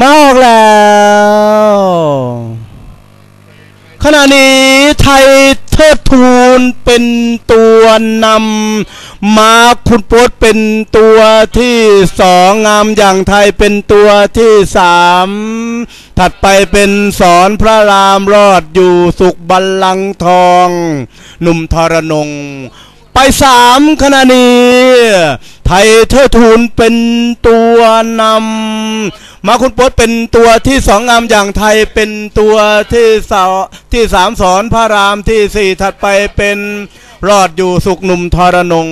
มาออกแล้ว ขณะนี้ไทยเทิดทูนเป็นตัวนำมาคุณโป๊ตเป็นตัวที่สองงามอย่างไทยเป็นตัวที่สามถัดไปเป็นสอนพระรามรอดอยู่สุขบัลลังก์ทอง หนุ่มทรนง ไปสามขณะนี้ ไทยเทิดทูนเป็นตัวนำ มาคุณโป๊ตเป็นตัวที่สองงามอย่างไทยเป็นตัวที่สาที่สามสอนพระรามที่สี่ถัดไปเป็นรอดอยู่สุขหนุ่มทรนง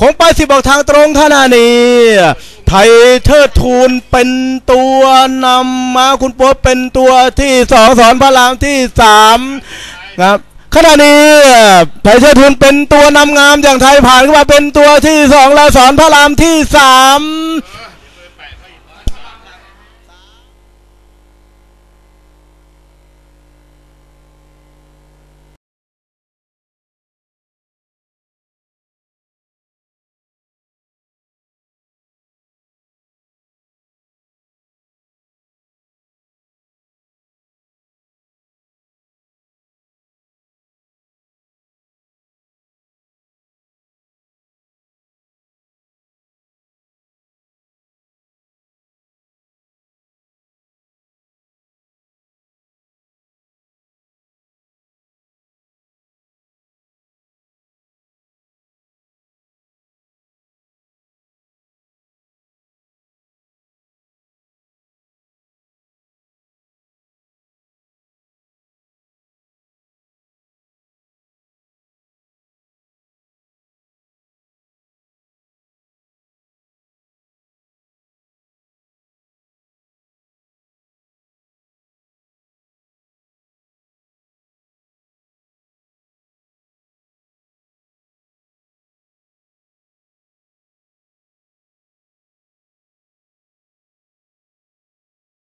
คงไปสิบอกทางตรงขณะนี้ ไทยเทิดทูนเป็นตัวนำมาคุณโป๊ตเป็นตัวที่สองสอนพระรามที่สามครับขณะนี้ไทยเชิดทุนเป็นตัวนำงามอย่างไทยผ่านขึ้นมาเป็นตัวที่สองและสอนพระรามที่สาม